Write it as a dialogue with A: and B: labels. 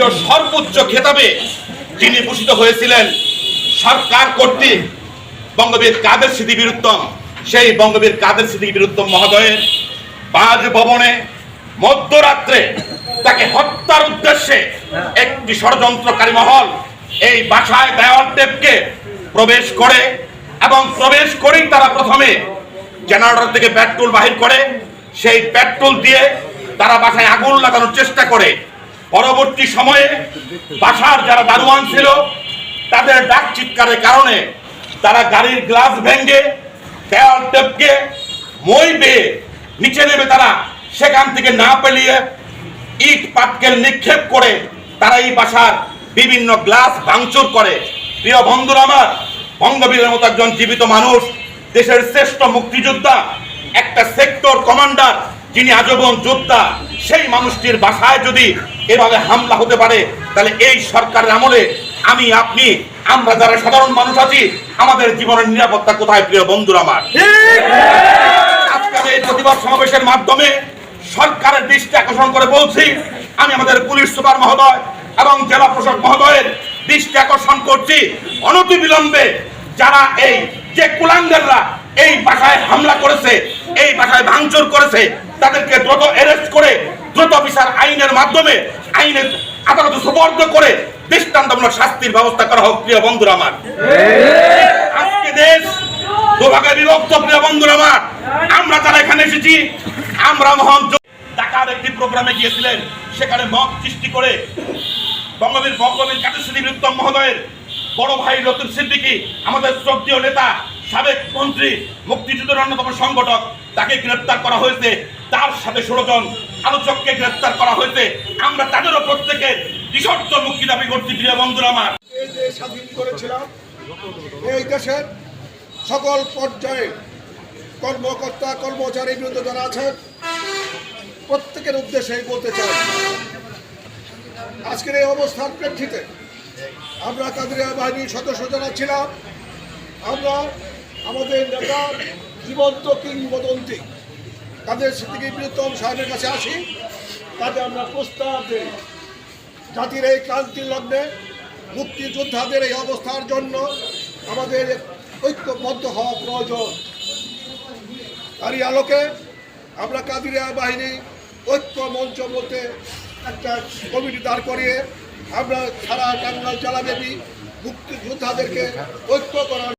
A: জাতীয় সর্বোচ্চ খেতাবে যিনি ভূষিত হয়েছিলেন সরকার কর্তৃক বঙ্গবীর কাদের স্মৃতি বিরুদ্ধম, সেই বঙ্গবীর কাদের স্মৃতি বিরুদ্ধম মহোদয়ের বাসভবনে মধ্যরাত্রে তাকে হত্যার উদ্দেশ্যে একটি ষড়যন্ত্রকারী মহল এই বাসায় দেওয়াল টেপকে প্রবেশ করে এবং প্রবেশ করেই তারা প্রথমে জেনারেটর থেকে পেট্রোল বাহির করে, সেই পেট্রোল দিয়ে তারা বাসায় আগুন লাগানোর চেষ্টা করে। পরবর্তী সময়ে বাসার যারা দারোয়ান ছিল, তাদের ডাক চিৎকারের কারণে তারা গাড়ির গ্লাস ভেঙে দেওয়াল টেপকে, মই বেয়ে নিচে নেমে তারা সেখান থেকে না পেলিয়ে ইট পাটকেল নিক্ষেপ করে তারা এই বাসার বিভিন্ন গ্লাস ভাঙচুর করে। প্রিয় বন্ধুরা আমার, বঙ্গবীরের মতো একজন জীবিত মানুষ, দেশের শ্রেষ্ঠ মুক্তিযোদ্ধা, একটা সেক্টর কমান্ডার, যিনি আজীবন যোদ্ধা সেই মানুষটির বাসায় যদি এভাবে হামলা হতে পারে তাহলে এই সরকারের আমলে আমি আপনি আমরা যারা সাধারণ মানুষ আছি আমাদের জীবনের নিরাপত্তা কোথায় প্রিয় বন্ধুরা আমার? আজকে এই প্রতিবাদ সমাবেশের মাধ্যমে সরকারের দৃষ্টি আকর্ষণ করে বলছি আমি আমাদের পুলিশ সুপার মহোদয় এবং জেলা প্রশাসক মহোদয়ের দৃষ্টি আকর্ষণ করছি। অনতি বিলম্বে যারা এই যে কুলাঙ্গাররা এই বাসায় হামলা করেছে এই বাসায় ভাঙচুর করেছে তাদেরকে দ্রুত অ্যারেস্ট করে দ্রুত বিচার আইনের মাধ্যমে আইনের আদালতে সুপর্দ করে দৃষ্টান্তমূলক শাস্তির ব্যবস্থা করা হোক, প্রিয় বন্ধুরা আমার। আজকে দেশ দুভাগে বিভক্ত, প্রিয় বন্ধুরা আমার। আমরা যারা এখানে এসেছি, আমরা মহান ঢাকার একটি প্রোগ্রামে গিয়েছিলেন। সেখানে মত সৃষ্টি করে বঙ্গবীর বঙ্গবীর সিদ্দিক উত্তম মহোদয়ের বড় ভাই রতুল সিদ্দিকী, আমাদের শ্রদ্ধীয় নেতা, সাবেক মন্ত্রী, মুক্তিযুদ্ধের অন্যতম সংগঠক, তাকে গ্রেপ্তার করা হয়েছে। তার সাথে ষোলো জন আলোচককে গ্রেপ্তার করা হয়েছে। আমরা তাদেরও প্রত্যেকের নিঃশর্ত মুক্তি দাবি করছি, প্রিয় বন্ধুরা আমার।
B: স্বাধীন করেছিলাম, এই দেশের সকল পর্যায়ে কর্মকর্তা, কর্মচারী বিরুদ্ধে যারা আছেন, প্রত্যেকের উদ্দেশ্যে বলতে চাই, আজকের এই অবস্থার প্রেক্ষিতে আমরা কাদরিয়া বাহিনীর সদস্য যারা ছিলাম, আমরা আমাদের নেতা, জীবন্ত কিংবদন্তি তাদের সিদ্দিকি বৃহত্তম সাহেবের কাছে আসি। তাতে আমরা প্রস্তাব দিই। জাতির এই ক্রান্তির লগ্নে মুক্তিযোদ্ধাদের এই অবস্থার জন্য আমাদের ঐক্যবদ্ধ হওয়া প্রয়োজন। তারই আলোকে আমরা কাদিরিয়া বাহিনী ঐক্য মঞ্চ বলতে একটা কমিটি দাঁড় করিয়ে আমরা সারা টাঙ্গাল জেলাব্যাপী মুক্তিযোদ্ধাদেরকে ঐক্য করার